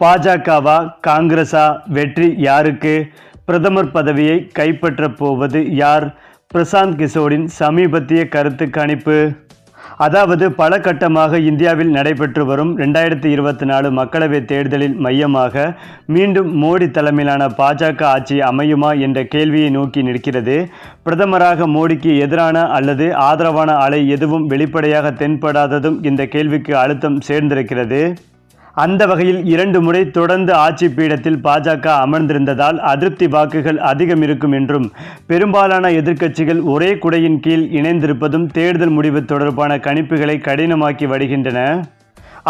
பாஜகவா காங்கிரஸா வெற்றி யாருக்கு? பிரதமர் பதவியை கைப்பற்றப் போவது யார்? பிரசாந்த் கிஷோரின் சமீபத்திய கருத்து கணிப்பு. அதாவது பல கட்டமாக இந்தியாவில் நடைபெற்று வரும் ரெண்டாயிரத்தி இருபத்தி நாலு மக்களவைத் தேர்தலில் மையமாக மீண்டும் மோடி தலைமையிலான பாஜக ஆட்சி அமையுமா என்ற கேள்வியை நோக்கி நிற்கிறது. பிரதமராக மோடிக்கு எதிரான அல்லது ஆதரவான அலை எதுவும் வெளிப்படையாக தென்படாததும் இந்த கேள்விக்கு அழுத்தம் சேர்ந்திருக்கிறது. அந்த வகையில் இரண்டு முறை தொடர்ந்து ஆட்சி பீடத்தில் பாஜக அமர்ந்திருந்ததால் அதிருப்தி வாக்குகள் அதிகம் இருக்கும் என்றும் பெரும்பாலான எதிர்க்கட்சிகள் ஒரே குடையின் கீழ் இணைந்திருப்பதும் தேர்தல் முடிவு தொடர்பான கணிப்புகளை கடினமாக்கி வருகின்றன.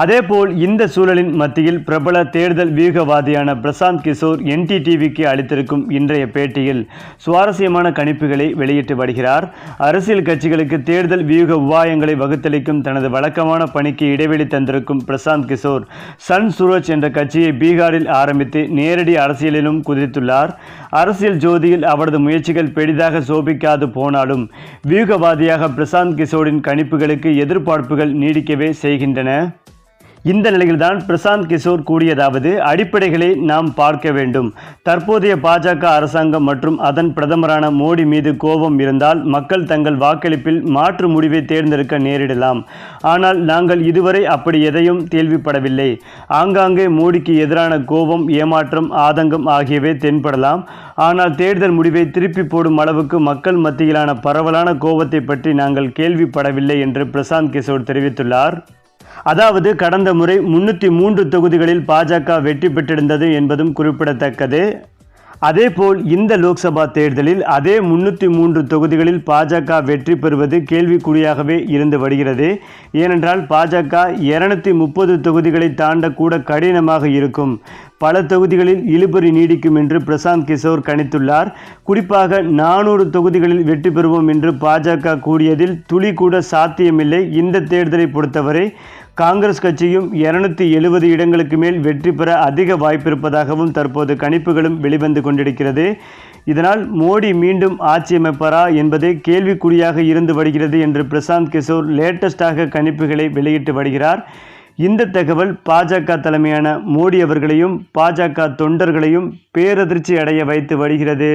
அதேபோல் இந்த சூழலின் மத்தியில் பிரபல தேர்தல் வியூகவாதியான பிரசாந்த் கிஷோர் என்டிடிவிக்கு அளித்திருக்கும் இன்றைய பேட்டியில் சுவாரஸ்யமான கணிப்புகளை வெளியிட்டு வருகிறார். அரசியல் கட்சிகளுக்கு தேர்தல் வியூக உபாயங்களை வகுத்தளிக்கும் தனது வழக்கமான பணிக்கு இடைவெளி தந்திருக்கும் பிரசாந்த் கிஷோர் சன் சுரோஜ் என்ற கட்சியை பீகாரில் ஆரம்பித்து நேரடி அரசியலிலும் குதித்துள்ளார். அரசியல் ஜோதியில் அவரது முயற்சிகள் பெரிதாக சோபிக்காது போனாலும் வியூகவாதியாக பிரசாந்த் கிஷோரின் கணிப்புகளுக்கு எதிர்பார்ப்புகள் நீடிக்கவே செய்கின்றன. இந்த நிலையில்தான் பிரசாந்த் கிஷோர் கூறியதாவது அடிப்படைகளை நாம் பார்க்க வேண்டும். தற்போதைய பாஜக அரசாங்கம் மற்றும் அதன் பிரதமரான மோடி மீது கோபம் இருந்தால் மக்கள் தங்கள் வாக்களிப்பில் மாற்று முடிவை தேர்ந்தெடுக்க நேரிடலாம். ஆனால் நாங்கள் இதுவரை அப்படி எதையும் கேள்விப்படவில்லை. ஆங்காங்கே மோடிக்கு எதிரான கோபம் ஏமாற்றம் ஆதங்கம் ஆகியவை தென்படலாம். ஆனால் தேர்தல் முடிவை திருப்பி போடும் அளவுக்கு மக்கள் மத்தியிலான பரவலான கோபத்தை பற்றி நாங்கள் கேள்விப்படவில்லை என்று பிரசாந்த் கிஷோர் தெரிவித்துள்ளார். அதாவது கடந்த முறை முன்னூற்றி மூன்று தொகுதிகளில் பாஜக வெற்றி பெற்றிருந்தது என்பதும் குறிப்பிடத்தக்கது. அதேபோல் இந்த லோக்சபா தேர்தலில் அதே முன்னூற்றி மூன்று தொகுதிகளில் பாஜக வெற்றி பெறுவது கேள்விக்குறியாகவே இருந்து வருகிறது. ஏனென்றால் பாஜக இருநூத்தி முப்பது தொகுதிகளை தாண்டக்கூட கடினமாக இருக்கும். பல தொகுதிகளில் இழுபறி நீடிக்கும் என்று பிரசாந்த் கிஷோர் கணித்துள்ளார். குறிப்பாக நானூறு தொகுதிகளில் வெற்றி பெறுவோம் என்று பாஜக கூறியதில் துளி கூட சாத்தியமில்லை இந்த தேர்தலை பொறுத்தவரை. காங்கிரஸ் கட்சியும் இருநூத்தி எழுபது இடங்களுக்கு மேல் வெற்றி பெற அதிக வாய்ப்பிருப்பதாகவும் தற்போது கணிப்புகளும் வெளிவந்து கொண்டிருக்கிறது. இதனால் மோடி மீண்டும் ஆட்சி அமைப்பாரா என்பதே கேள்விக்குறியாக இருந்து வருகிறது என்று பிரசாந்த் கிஷோர் லேட்டஸ்டாக கணிப்புகளை வெளியிட்டு வருகிறார். இந்த தகவல் பாஜக தலைமையான மோடி அவர்களையும் பாஜக தொண்டர்களையும் பேரதிர்ச்சி அடைய வைத்து வருகிறது.